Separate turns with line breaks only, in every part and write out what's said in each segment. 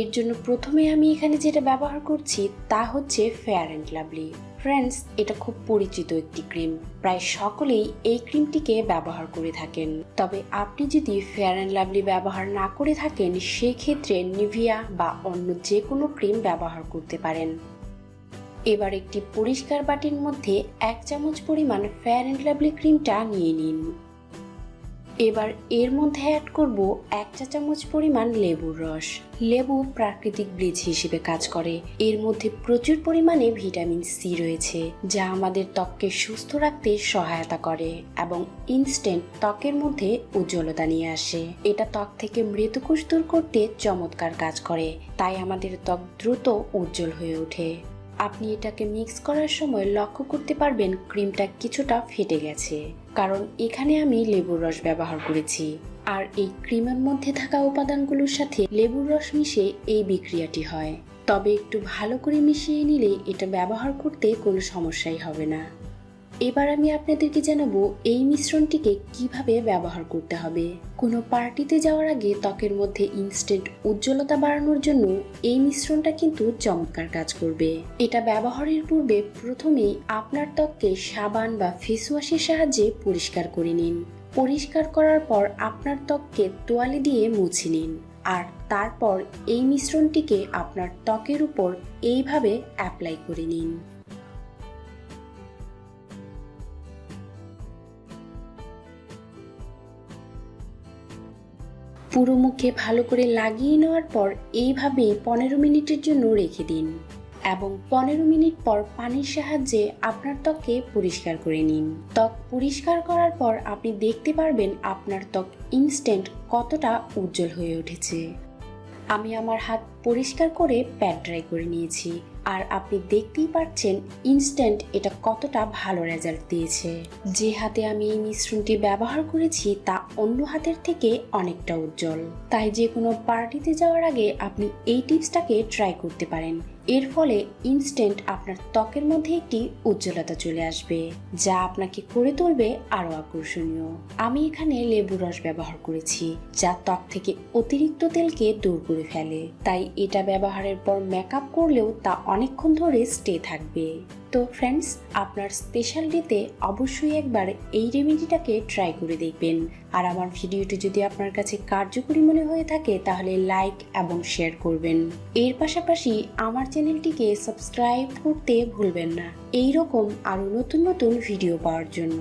এর জন্য প্রথমে আমি এখানে যেটা ব্যবহার করছি তা হচ্ছে ফেয়ার অ্যান্ড লাভলি ফ্রেন্ডস এটা খুব পরিচিত একটি ক্রিম। প্রায় সকলেই এই ক্রিমটিকে ব্যবহার করে থাকেন। তবে আপনি যদি ফেয়ার অ্যান্ড লাভলি ব্যবহার না করে থাকেন, সেক্ষেত্রে নিভিয়া বা অন্য যে কোনো ক্রিম ব্যবহার করতে পারেন। এবার একটি পরিষ্কার বাটির মধ্যে এক চামচ পরিমাণ ফেয়ার অ্যান্ড লাভলি ক্রিমটা নিয়ে নিন। এবার এর মধ্যে অ্যাড করব এক চা চামচ পরিমাণ লেবুর রস। লেবু প্রাকৃতিক ব্লিচ হিসেবে কাজ করে। এর মধ্যে প্রচুর পরিমাণে ভিটামিন সি রয়েছে, যা আমাদের ত্বককে সুস্থ রাখতে সহায়তা করে এবং ইনস্ট্যান্ট ত্বকের মধ্যে উজ্জ্বলতা নিয়ে আসে। এটা ত্বক থেকে মৃতকোষ দূর করতে চমৎকার কাজ করে, তাই আমাদের ত্বক দ্রুত উজ্জ্বল হয়ে ওঠে। আপনি এটাকে মিক্স করার সময় লক্ষ্য করতে পারবেন ক্রিমটা কিছুটা ফেটে গেছে। কারণ এখানে আমি লেবুর রস ব্যবহার করেছি। আর এই ক্রিমের মধ্যে থাকা উপাদানগুলোর সাথে লেবুর রস মিশে এই বিক্রিয়াটি হয়। তবে একটু ভালো করে মিশিয়ে নিলে এটা ব্যবহার করতে কোনো সমস্যাই হবে না। এবার আমি আপনাদেরকে জানাব এই মিশ্রণটিকে কীভাবে ব্যবহার করতে হবে। কোনো পার্টিতে যাওয়ার আগে ত্বকের মধ্যে ইনস্ট্যান্ট উজ্জ্বলতা বাড়ানোর জন্য এই মিশ্রণটা কিন্তু চমৎকার কাজ করবে। এটা ব্যবহারের পূর্বে প্রথমেই আপনার ত্বককে সাবান বা ফেস ওয়াশের সাহায্যে পরিষ্কার করে নিন। পরিষ্কার করার পর আপনার ত্বককে তোয়ালে দিয়ে মুছে নিন। আর তারপর এই মিশ্রণটিকে আপনার ত্বকের উপর এইভাবে অ্যাপ্লাই করে নিন। পুরো মুখে ভালো করে লাগিয়ে নেওয়ার পর এইভাবে পনেরো মিনিটের জন্য রেখে দিন এবং পনেরো মিনিট পর পানির সাহায্যে আপনার ত্বককে পরিষ্কার করে নিন। ত্বক পরিষ্কার করার পর আপনি দেখতে পারবেন আপনার ত্বক ইনস্ট্যান্ট কতটা উজ্জ্বল হয়ে উঠেছে। আমি আমার হাত পরিষ্কার করে প্যাড ড্রাই করে নিয়েছি। আর আপনি দেখতেই পাচ্ছেন ইনস্ট্যান্ট এটা কতটা ভালো রেজাল্ট দিয়েছে। যে হাতে আমি এই মিশ্রণটি ব্যবহার করেছি, তা অন্য হাতের থেকে অনেকটা উজ্জ্বল। তাই যে কোনো পার্টিতে যাওয়ার আগে আপনি এই টিপসটাকে ট্রাই করতে পারেন। এর ফলে ইনস্ট্যান্ট আপনার ত্বকের মধ্যে একটি উজ্জ্বলতা চলে আসবে, যা আপনাকে করে তুলবে আরও আকর্ষণীয়। আমি এখানে লেবুর রস ব্যবহার করেছি, যা ত্বক থেকে অতিরিক্ত তেলকে দূর করে ফেলে। তাই এটা ব্যবহারের পর মেকআপ করলেও তা অনেকক্ষণ ধরে স্টে থাকবে। তো ফ্রেন্ডস আপনার স্পেশাল ডেতে অবশ্যই একবার এই রেমেডিটাকে ট্রাই করে দেখবেন। আর আমার ভিডিওটি যদি আপনার কাছে কার্যকরী মনে হয়ে থাকে, তাহলে লাইক এবং শেয়ার করবেন। এর পাশাপাশি আমার চ্যানেলটিকে সাবস্ক্রাইব করতে ভুলবেন না। এই রকম আরও নতুন নতুন ভিডিও পাওয়ার জন্য।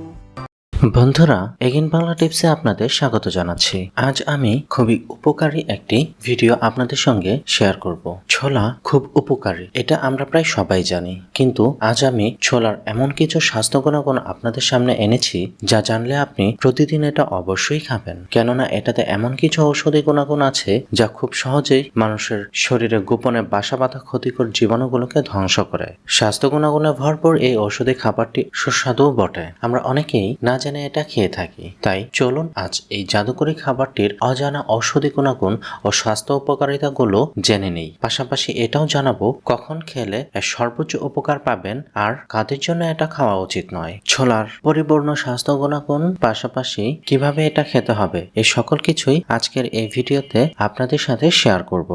বন্ধুরা, এগিন বাংলা টিপসে আপনাদের স্বাগত জানাচ্ছি। আজ আমি খুবই উপকারী একটি ভিডিও আপনাদের সঙ্গে শেয়ার করব। ছোলা খুব উপকারী, এটা আমরা প্রায় সবাই জানি। কিন্তু আজ আমি ছোলার এমন কিছু স্বাস্থ্য গুণাগুণ আপনাদের সামনে এনেছি, যা জানলে আপনি প্রতিদিন এটা অবশ্যই খাবেন। কেননা এটাতে এমন কিছু ঔষধি গুণাগুণ আছে, যা খুব সহজেই মানুষের শরীরে গোপনে বাসা বাঁধা ক্ষতিকর জীবাণুগুলোকে ধ্বংস করে। স্বাস্থ্য গুণাগুণে ভরপুর এই ঔষধি খাবারটি সুস্বাদুও বটে। আমরা অনেকেই না জেনে এটা খেয়ে থাকি। তাই চলুন আজ এই জাদুকরী খাবারটির অজানা ঔষধি গুণাগুণ ও স্বাস্থ্য উপকারিতাগুলো জেনে নেই। পাশাপাশি এটাও জানাব কখন খেলে সর্বোচ্চ উপকার পাবেন আর কাদের জন্য এটা খাওয়া উচিত নয়। ছোলার পরিপূর্ণ স্বাস্থ্য গুণাগুণ, পাশাপাশি কীভাবে এটা খেতে হবে এই সকল কিছুই আজকের এই ভিডিওতে আপনাদের সাথে শেয়ার করব।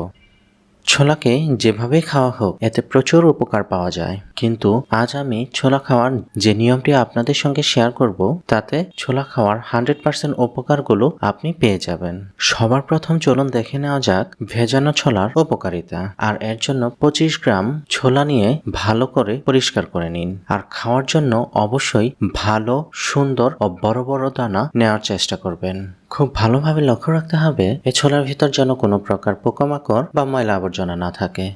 ছোলাকে যেভাবে খাওয়া হোক, এতে প্রচুর উপকার পাওয়া যায়। কিন্তু আজ আমি ছোলা খাওয়ার যে নিয়মটি আপনাদের সঙ্গে শেয়ার করব, তাতে ছোলা খাওয়ার হান্ড্রেড পার্সেন্ট উপকারগুলো আপনি পেয়ে যাবেন। সবার প্রথম চলুন দেখে নেওয়া যাক ভেজানো ছোলার উপকারিতা। আর এর জন্য পঁচিশ গ্রাম ছোলা নিয়ে ভালো করে পরিষ্কার করে নিন। আর খাওয়ার জন্য অবশ্যই ভালো, সুন্দর ও বড় বড় দানা নেওয়ার চেষ্টা করবেন। খুব ভালোভাবে লক্ষ্য রাখতে হবে, এ ছোলার ভিতর যেন কোনো প্রকার পোকামাকড় বা ময়লা আবর্জনা না থাকে।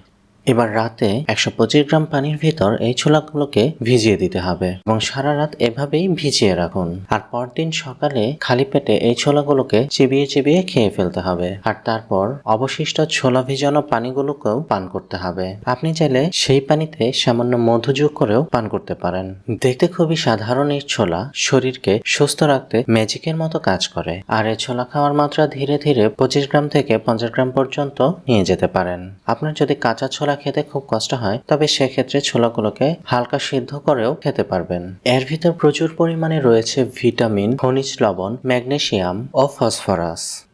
এবার রাতে একশো পঁচিশ গ্রাম পানির ভিতর এই ছোলাগুলোকে ভিজিয়ে দিতে হবে এবং সারা রাত এভাবেই ভিজিয়ে রাখুন। আর পরদিন সকালে খালি পেটে এই ছোলাগুলোকে চিবিয়ে চিবিয়ে খেয়ে ফেলতে হবে। আর তারপর অবশিষ্ট ছোলা ভিজানো পানিগুলোকেও পান করতে হবে। আপনি চাইলে সেই পানিতে সামান্য মধু যোগ করেও পান করতে পারেন। দেখতে খুবই সাধারণ এই ছোলা শরীরকে সুস্থ রাখতে ম্যাজিকের মতো কাজ করে। আর এই ছোলা খাওয়ার মাত্রা ধীরে ধীরে পঁচিশ গ্রাম থেকে পঞ্চাশ গ্রাম পর্যন্ত নিয়ে যেতে পারেন। আপনার যদি কাঁচা ছোলা খেতে খুব কষ্ট হয়, তবে সেক্ষেত্রে ছোলাগুলোকে হালকা সিদ্ধ করেও খেতে পারবেন। এর ভিতর প্রচুর পরিমাণে রয়েছে ভিটামিন, খনিজ লবণ ম্যাগনেশিয়াম ও ফসফরাস।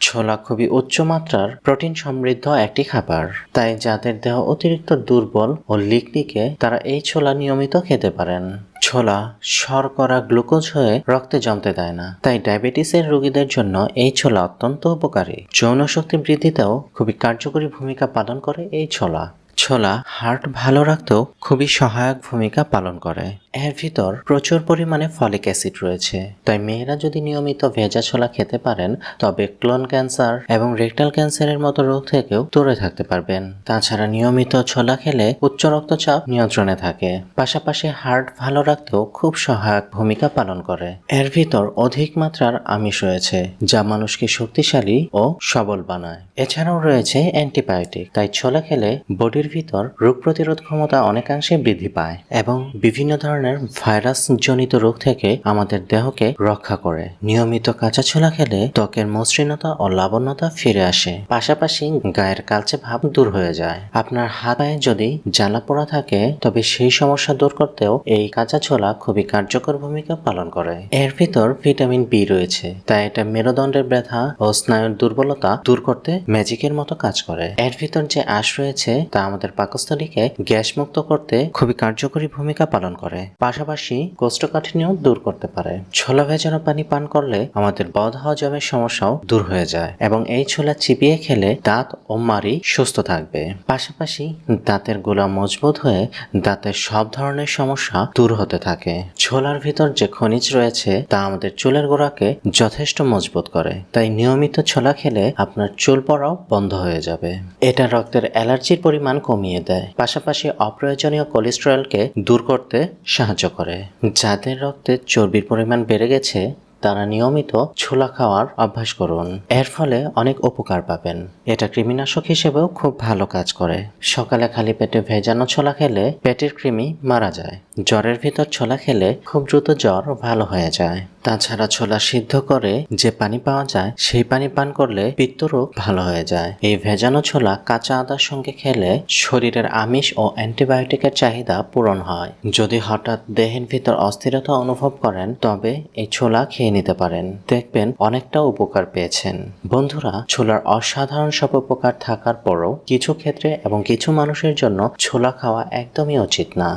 ছোলা খুবই উচ্চ মাত্রার প্রোটিন সমৃদ্ধ একটি খাবার। তাই যাদের দেহ অতিরিক্ত দুর্বল ও লিকলিকে তারা এই ছোলা নিয়মিত খেতে পারেন। ছোলা শর্করা গ্লুকোজ হয়ে রক্তে জমতে দেয় না, তাই ডায়াবেটিসের রোগীদের জন্য এই ছোলা অত্যন্ত উপকারী। যৌন শক্তি বৃদ্ধিতেও খুবই কার্যকরী ভূমিকা পালন করে এই ছোলা। ছোলা হার্ট ভালো রাখতেও খুবই সহায়ক ভূমিকা পালন করে। এর ভিতর প্রচুর পরিমাণে ফলিক অ্যাসিড রয়েছে। তাই মেয়েরা যদি নিয়মিত ভেজা ছোলা খেতে পারেন, তবে ক্লোন ক্যান্সার এবং রেকটাল ক্যান্সারের মতো রোগ থেকেও দূরে থাকতে পারবেন। তাছাড়া নিয়মিত ছোলা খেলে উচ্চ রক্তচাপ নিয়ন্ত্রণে থাকে। পাশাপাশি হার্ট ভালো রাখতেও খুব সহায়ক ভূমিকা পালন করে। এর ভিতর অধিক মাত্রার আমিষ রয়েছে, যা মানুষকে শক্তিশালী ও সবল বানায়। এছাড়াও রয়েছে অ্যান্টিবায়োটিক, তাই ছোলা খেলে বডির ভিতর রোগ প্রতিরোধ ক্ষমতা অনেকাংশে বৃদ্ধি পায় এবং বিভিন্ন ধরনের ভাইরাস জনিত রোগ থেকে আমাদের দেহকে রক্ষা করে। নিয়মিত কাঁচা ছোলা খেলে ত্বকের মসৃণতা ও লাবণ্যতা ফিরে আসে। পাশাপাশি গায়ের কালচে ভাব দূর হয়ে যায়। আপনার হাত পায়ে যদি জ্বালা পোড়া থাকে, তবে সেই সমস্যা দূর করতেও এই কাঁচা ছোলা খুবই কার্যকর ভূমিকা পালন করে। এর ভিতর ভিটামিন বি রয়েছে, তাই এটা মেরুদণ্ডের ব্যথা ও স্নায়ুর দুর্বলতা দূর করতে ম্যাজিকের মতো কাজ করে। এর ভিতর যে আঁশ রয়েছে, তা আমাদের পাকস্থলীকে গ্যাস মুক্ত করতে খুবই কার্যকরী ভূমিকা পালন করে। পাশাপাশি কোষ্ঠকাঠিন্য দূর করতে পারে। ছোলা ভেজানো পানি পান করলে আমাদের বদ হজমের সমস্যাও দূর হয়ে যায় এবং এই ছোলা চিপিয়ে খেলে দাঁত ও মারি সুস্থ থাকবে। পাশাপাশি দাঁতের গোলা মজবুত হয়ে দাঁতের সব ধরনের সমস্যা দূর হতে থাকে। ছোলার ভিতর যে খনিজ রয়েছে, তা আমাদের চুলের গোড়াকে যথেষ্ট মজবুত করে। তাই নিয়মিত ছোলা খেলে আপনার চুল পড়াও বন্ধ হয়ে যাবে। এটা রক্তের অ্যালার্জির পরিমাণ কমিয়ে দেয়। পাশাপাশি অপ্রয়োজনীয় কোলেস্টেরলকে দূর করতে সাহায্য করে। যাদের রক্তে চর্বির পরিমাণ বেড়ে গেছে তারা নিয়মিত ছোলা খাওয়ার অভ্যাস করুন। এর ফলে অনেক উপকার পাবেন। এটা কৃমিনাশক হিসেবেও খুব ভালো কাজ করে। সকালে খালি পেটে ভেজানো ছোলা খেলে পেটের কৃমি মারা যায়। জ্বরের ভিতর ছোলা খেলে খুব দ্রুত জ্বর ভালো হয়ে যায়। তাছাড়া ছোলা সিদ্ধ করে যে পানি পাওয়া যায়, সেই পানি পান করলে পিত্তরোগ ভালো হয়ে যায়। এই ভেজানো ছোলা কাঁচা আদার সঙ্গে খেলে শরীরের আমিষ ও অ্যান্টিবায়োটিকের চাহিদা পূরণ হয়। যদি হঠাৎ দেহের ভিতর অস্থিরতা অনুভব করেন, তবে এই ছোলা খেয়ে নিতে পারেন। দেখবেন অনেকটা উপকার পেয়েছেন। বন্ধুরা, ছোলার অসাধারণ সব উপকার থাকার পরও কিছু ক্ষেত্রে এবং কিছু মানুষের জন্য ছোলা খাওয়া একদমই উচিত না।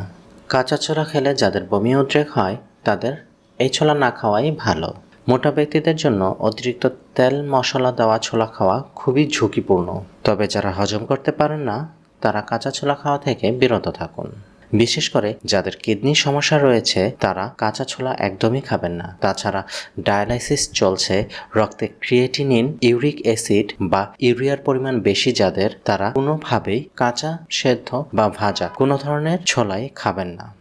কাঁচা ছোলা খেলে যাদের বমি উদ্রেক হয়, তাদের এই ছোলা না খাওয়াই ভালো। মোটা ব্যক্তিদের জন্য অতিরিক্ত তেল, মশলা, দেওয়া ছোলা খাওয়া খুবই ঝুঁকিপূর্ণ। তবে যারা হজম করতে পারেন না, তারা কাঁচা ছোলা খাওয়া থেকে বিরত থাকুন। বিশেষ করে যাদের কিডনির সমস্যা রয়েছে, তারা কাঁচা ছোলা একদমই খাবেন না। তাছাড়া ডায়ালাইসিস চলছে, রক্তে ক্রিয়েটিনিন, ইউরিক অ্যাসিড বা ইউরিয়ার পরিমাণ বেশি যাদের, তারা কোনোভাবেই কাঁচা, সেদ্ধ বা ভাজা কোনো ধরনের ছোলাই খাবেন না।